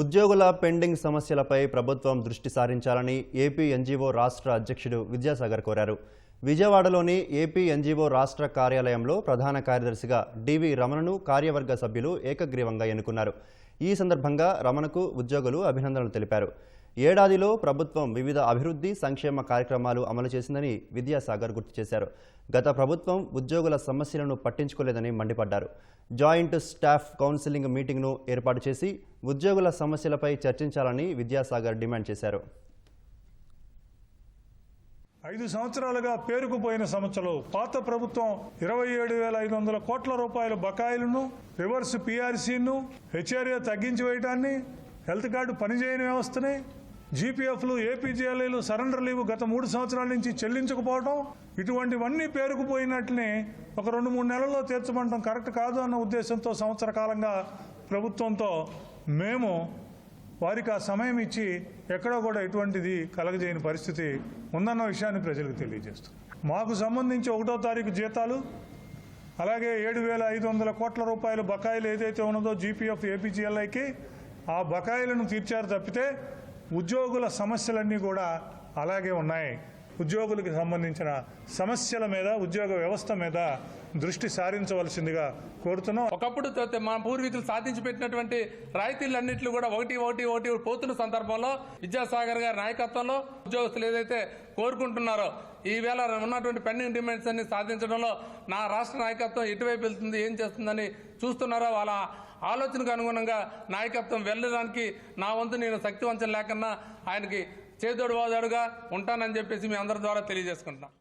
ఉద్యోగుల పెండింగ్ సమస్యలపై ప్రభుత్వం దృష్టి సారించాలని ఏపీ ఎన్జీఓ రాష్ట్ర అధ్యక్షుడు విద్యాసాగర్ కోరారు. విజయవాడలోని ఏపీ ఎన్జీఓ రాష్ట్ర కార్యాలయంలో ప్రధాన కార్యదర్శిగా డివి రమణను కార్యవర్గ సభ్యులు ఏకగ్రీవంగా ఎన్నుకున్నారు. ఈ సందర్భంగా రమణకు ఉద్యోగులు అభినందనలు తెలిపారు. ఏడాదిలో ప్రభుత్వం వివిధ అభివృద్ధి సంక్షేమ కార్యక్రమాలు అమలు చేసిందని విద్యాసాగర్ గుర్తు చేశారు. గత ప్రభుత్వం ఉద్యోగుల సమస్యలను పట్టించుకోలేదని మండిపడ్డారు. జాయింట్ స్టాఫ్ కౌన్సిలింగ్ మీటింగ్ను ఏర్పాటు చేసి ఉద్యోగుల సమస్యలపై చర్చించాలని విద్యాసాగర్ డిమాండ్ చేశారు. ఐదు సంవత్సరాలుగా పేరుకుపోయిన సంవత్సరాలు పాత ప్రభుత్వం ఇరవై ఏడు వేల ఐదు వందల కోట్ల రూపాయల బకాయిలను రివర్స్ పీఆర్సీను హెచ్ఆర్ఏ తగ్గించి వేయడాన్ని హెల్త్ కార్డు పనిచేయని వ్యవస్థని జీపీఎఫ్లు ఏపీజీఎల్ఐలు సరెండర్ లీవ్ గత మూడు సంవత్సరాల నుంచి చెల్లించకపోవడం ఇటువంటివన్నీ పేరుకుపోయినట్లని ఒక రెండు మూడు నెలల్లో తీర్చమంటాం కరెక్ట్ కాదు అన్న ఉద్దేశంతో సంవత్సర కాలంగా ప్రభుత్వంతో మేము వారికి ఆ సమయం ఇచ్చి ఎక్కడో కూడా ఎటువంటిది కలగజేయని పరిస్థితి ఉందన్న విషయాన్ని ప్రజలకు తెలియజేస్తాం మాకు సంబంధించి ఒకటో తారీఖు జీతాలు అలాగే ఏడు వేల ఐదు వందల కోట్ల రూపాయల బకాయిలు ఏదైతే ఉన్నదో జీపీఎఫ్ ఏపీజీఎల్ఐకి ఆ బకాయిలను తీర్చారు తప్పితే ఉద్యోగుల సమస్యలన్నీ కూడా అలాగే ఉన్నాయి. ఉద్యోగులకు సంబంధించిన సమస్యల మీద ఉద్యోగ వ్యవస్థ మీద దృష్టి సారించవలసిందిగా కోరుతున్నాం. ఒకప్పుడు మా మన పూర్వీకులు సాధించి పెట్టినటువంటి రాయితీలన్నింటిలో కూడా ఒకటి ఒకటి ఒకటి పోతున్న సందర్భంలో విద్యాసాగర్ గారి నాయకత్వంలో ఉద్యోగస్తులు ఏదైతే కోరుకుంటున్నారో ఈవేళ ఉన్నటువంటి పెండింగ్ డిమాండ్స్ అన్ని సాధించడంలో నా రాష్ట్ర నాయకత్వం ఎటువైపు వెళ్తుంది ఏం చేస్తుందని చూస్తున్నారో వాళ్ళ ఆలోచనకు అనుగుణంగా నాయకత్వం వెళ్ళడానికి నా వంతు నేను శక్తివంచం లేకన్నా ఆయనకి చేదోడు వాదోడుగా ఉంటానని చెప్పేసి మీ అందరి ద్వారా తెలియజేసుకుంటున్నాం.